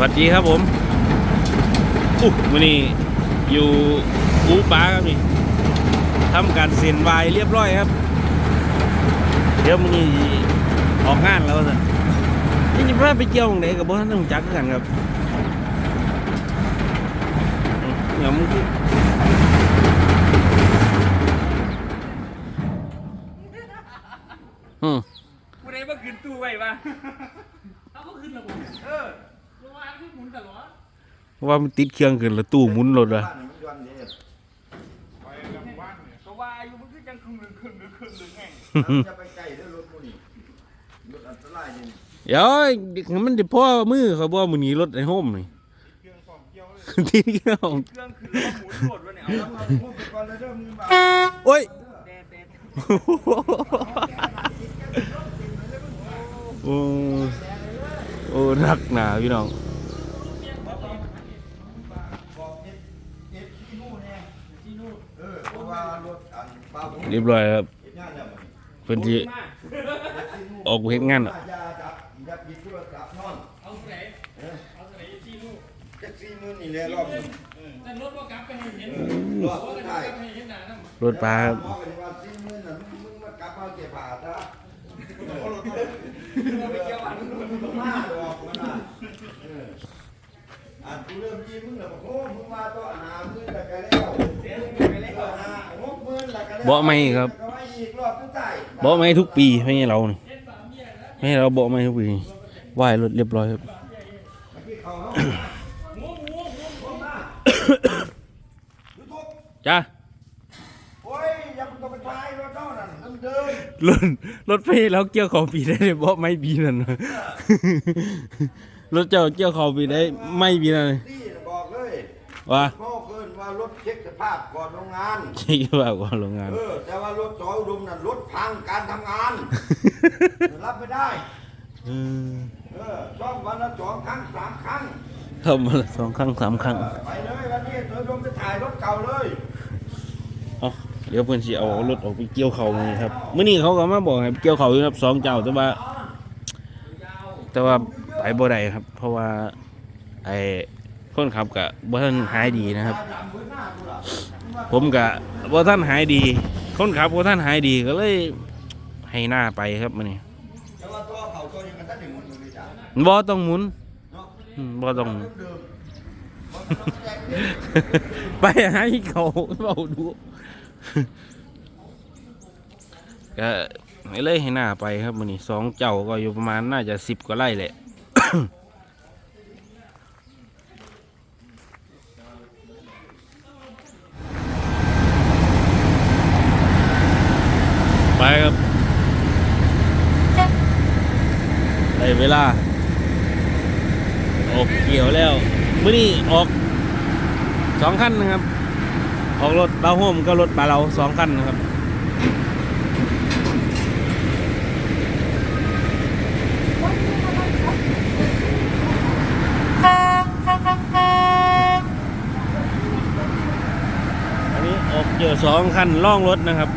วัสดีครับผมอุ๊วันนี้อยู่อูปลาครับนี่ทำการเซ็นวายเรียบร้อยครับ เดี๋ยวมันนี่ออกงานแล้วสินี่จะพาไปเกี่ยวตรงไหนกับบ่ท่านต้องจักกันครับเดี๋ยวมึงอืมกูได้มาขึ้นตู้ไว้ปะเอาก็ขึ้นระบบเออ โรงงานที่หมุนตลอดว่ามันติดเครื่องขึ้นแล้วตู้หมุนรถว่ะก็ว่าอยู่มันคือจังครึ่งหนึ่งครึ่งหนึ่งครึ่งหนึ่งไงจะไปไกลด้วยรถมูนี่รถอันตรายนี่เดี๋ยวมันจะพ่อมือเขาบอกมือหนีรถไอ้โฮมนี่ที่เครื่องเครื่องคือแล้วหมุนโดดวะเนี่ยเอาเอามาพูดไปก่อนเลยเด้อมึงบ่าโอ้ยแดดแดดโอ้โอ้นักหนาพี่น้อง เออเพราะว่ารถอันบ้าผมเรียบร้อยครับเฮ็ดงานแล้วมันเพิ่นที่มาออกไปเฮ็ดงานอะอย่าดับอย่าปิดโทรศัพท์นอนเอาไหนเอาไหนที่นู่นแท็กซี่มื้อนี่แหละรอบนี้แต่รถว่ากลับไปให้เห็นรอบเพราะสุว่าดกลัท้ายบไปให้เห็นหนาน้ำรถปลาครับหมอเป็นว่าซี่มื้อน่ะมึงมึงมากลับมาเก็บบาทนะเราไปเกี่ยวอันนู้นมึงมาดอกมันน่ะเอออันกูเริ่มจี้มึงแล้วบอกโอ้มึงมาตัวหามึงแล้วก็แล้วเดี๋ยวไปเลยตัวหาหกหมื่นแล้วก็แล้วบ่ไม่ครับ ก็ไม่อีกรอบสุดท้ายบอกไม่ทุกปีไม่ให้เรานี่ไม่ให้เราบอกไม่ทุกปีไหว้รถเรียบร้อยครับที่เขาเนาะหมูหมูหมูคนมายูทูบจ้าโอ้ยอย่ามึงต้องไปทายรถเจ้านั่นมันเดินรถรถไฟเราเกี่ยวของปีได้เลยบอกไม่ปีนั่นนะ รถเจ้าเกี่ยวของปีได้ไม่ปีนั่นเลยที่บอกเลยว่าพ่อเกินว่ารถเช็คสภาพก่อนโรงงานใช่ว่าก่อนโรงงาน เออ แต่ว่ารถจอยอุดมนั่นรถพังการทำงาน รับไม่ได้เออเออซ่อมวันละสองครั้งสามครั้งเข้ามาสองครั้งสามครั้งเออไปเลยวันนี้จอยอุดมจะถ่ายรถเก่าเลยเอาเดี๋ยวเพื่อนสิเอารถออกไปเกี่ยวเขามาครับเมื่อนี้เขาก็มาบอกให้เกี่ยวเขาอยู่ครับสองเจ้าแต่ว่า แต่ว่า ไปบ่ได้ครับ เพราะว่าไอ้คนขับกับบ่ท่านหายดีนะครับ ผมกับบ่ท่านหายดี คนขับบ่ท่านหายดีก็เลยให้หน้าไปครับมาเนตั้งหนึ่ยบ่ต้องหมุนเนาะอืมบ่ต้องไปให้เขาเบาดูก็เลยให้หน้าไปครับมื้อนี้สองเจ้าก็อยู่ประมาณน่าจะสิบกว่าไร่แหละ ไปครับได้เวลา ออกเกี่ยวแล้วมื้อนี้ออกสองคันนะครับ ออกรถเบาโฮมก็รถปลาเราสองคันนะครับ อันนี้ออกเกี่ยว สองคันล่องรถนะครับ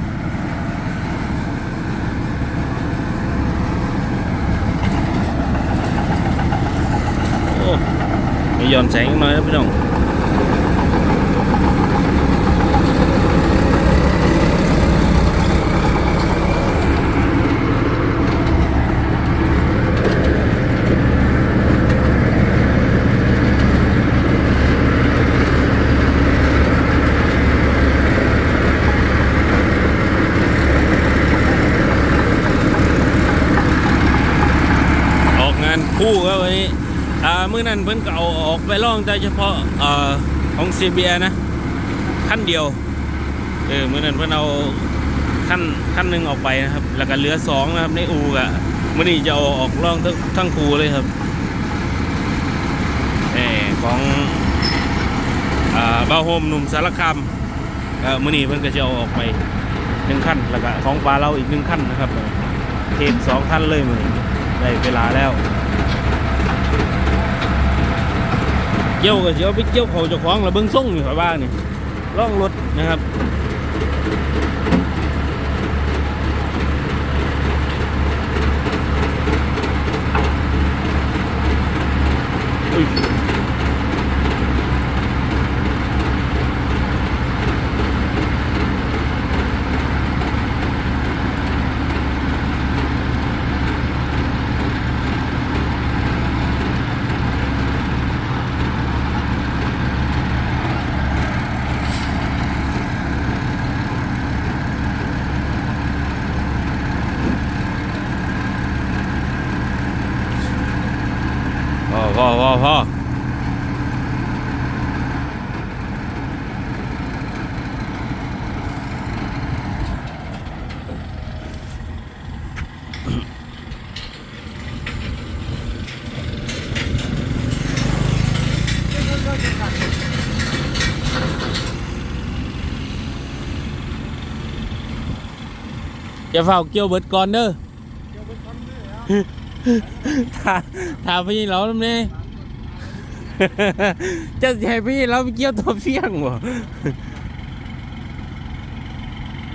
โอ้ยยอมแสงน้อยนะพี่น้อง ออกงานคู่ครับวันนี้ อ่า มื้อนั้นเพิ่นก็เอาออกไปล่องแต่เฉพาะเอ่อของ CBA นะขั้นเดียวเออมื้อนั้นเพิ่นเอาขั้นขั้นหนึ่งออกไปนะครับ แล้วก็เหลือสองนะครับในอูกะมื้อนี้จะเอาออกล่องทั้งทั้งคูเลยครับเออของอ่าบาวโฮมหนุ่มสารคามเออมื้อนี้เพิ่นก็จะเอาออกไปหนึ่งขั้นแล้วก็ของปลาเราอีกหนึ่งขั้นนะครับเทปสองขั้นเลยมือนี้ได้เวลาแล้ว เกี่ยวก็เดี๋ยวไปเกี่ยวเขาจะคล้องแล้วเบิ้งส่งอยู่ข้างบ้านนี่ล่องรถนะครับ พอพอพออย่าเฝ้าเถาถามพี่เราทำไงจะให้พี่เราไปเกี่ยวตัวเฟี้ยงบ่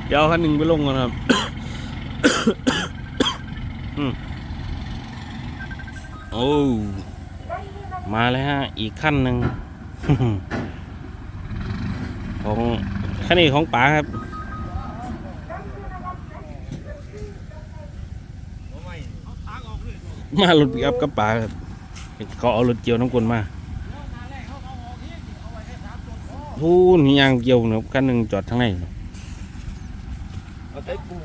เดี๋ยวคันหนึ่งไปลงก่อนครับโอ้ มาแล้วฮะ อีกขั้นหนึ่งของขั้นนี้ของป๋าครับ มารถปิกอัพกับป๋าครับเขาเอารถเกี่ยวน้ำกลมาพูนยางเกี่ยวนะครับคันหนึ่งจอดทางในเอาใส่ปู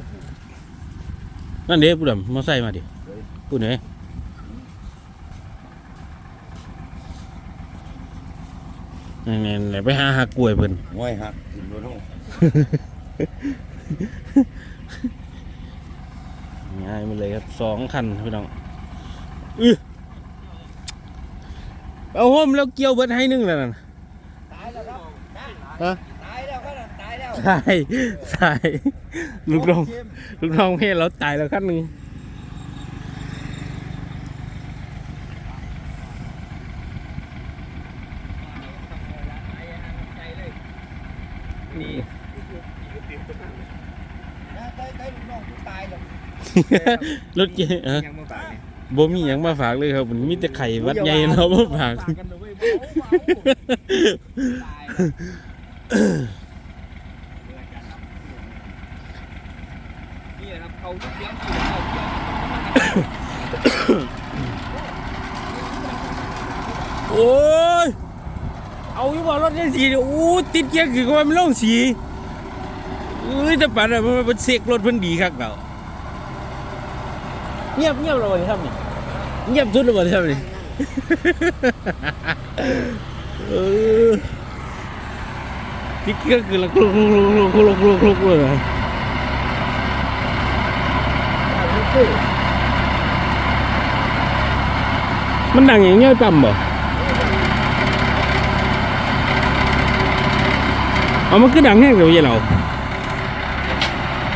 นั่นเด้ผู้ดำมาใส่มาดิผู้ไหนนี่นี่นี่ไปหาหักกล้วยเพิ่นง่อยหักกินรถห้องง่ายมาเลยครับสองคันพี่น้อง อื้อเอาห่มแล้วเกี่ยวเบิดให้หนึงแล้วนั่นตายแล้วครับฮะตายแล้วครับตายแล้วใช่ใช่ลูกน้องลูกน้องเพื่อนเราตายแล้วคันหนึ่งนี่ตายตายลูกน้องกูตายแล้วรถเก๋เออยังมาตาย บ่มีหยังมาฝากเลยครับมันมีแต่ไข่วัดใหญ่เนาะมาฝาก กันเลยเว้ยเบาเบาตายนี่นะครับเขาทุกเสียงที่เขาเสียงโอ้ย เอาอยู่บ่รถยังสีเนี่ยอู้ติดเกียร์คือก็ว่ามันลงสีเอ้ยแต่ปัดอะมันมันเสกรถเพิ่นดีคักเปล่าเงียบเงียบเลยครับนี่ เงียบสุดเลยบ่ครับนี่เออติดเกียร์คือละกลุกกลุกกลุกกลุกกลุกกลุกเลยมันดังอย่างเงี้ยต่ำบ่เอามันก็ดังแห้งเดี๋ยวเย็นเรา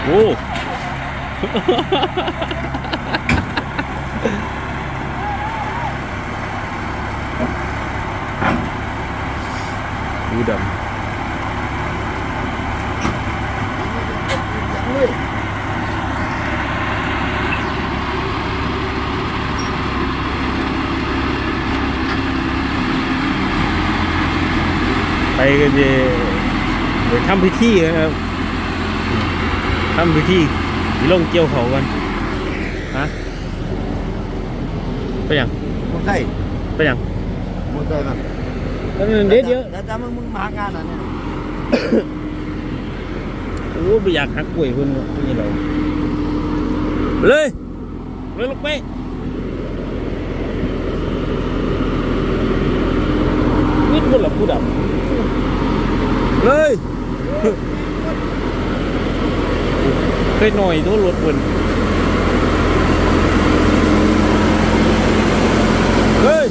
โอ้ ดูดำไปกันจะไปทำพิธีนะครับทำพิธีลงเกี่ยวเขากันฮะไปยังมึงใส่ไปยังมึ งใส่มันเดี๋ยวเดี๋ยวแล้วแต่มึงมึงมางานอะไรเนี่ยโอ้ไม่อยากหักกล้วยเพิ่นนี่เราไปเลยเลยลงไปนิดคนละผู้ดำเลยเคยหน่อยตัวรถเพิ่นเฮ้ย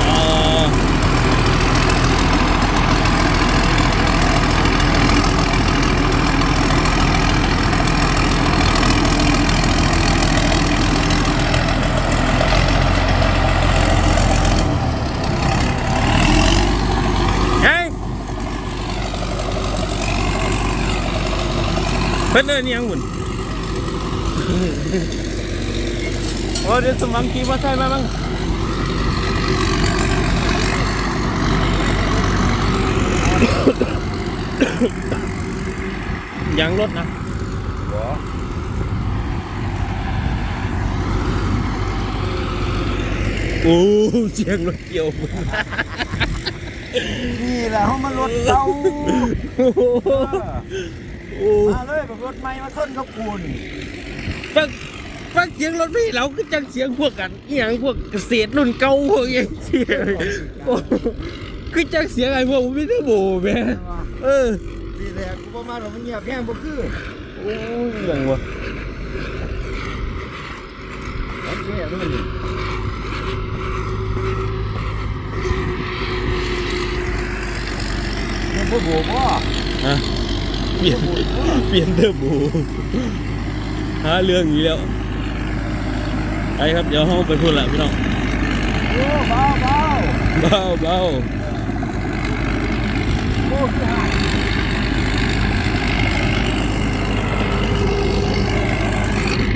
อ๋อเฮ้ย เพิ่นเอิ้นอิหยังบุ่นโอ้เดี๋ยวสมองกีว่าใช่ไหมบ้างยางรถนะหัวโอ้เสียงรถเกี่ยวนี่แหละเขามารถเก่าโอ้ มาเลยแบบรถใหม่มาชนกับกูนี่ฟังฟังเสียงรถพี่เราก็จังเสียงพวกกันอหย่างพวกเกษตรรุ่นเก่าพวกอย่างเสียโอ้คือจังเสียงไอ้พวกมิเตอร์โบแม่เออนี่แหละกูประมาณว่ามันเงียบแห้งบ่คือโอ้ยอย่างวะโอเคเลยนี่มันบ่โบบ่ฮะ เปลี่ยนเปลี่ยนเทอร์โบหาเรื่องอีกแล้วไปครับเดี๋ยวห้องไปพูดละพี่น้องโอ้เบาเบาเบาเบาโอ้จ้า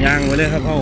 ย่างไปเลยครับเขา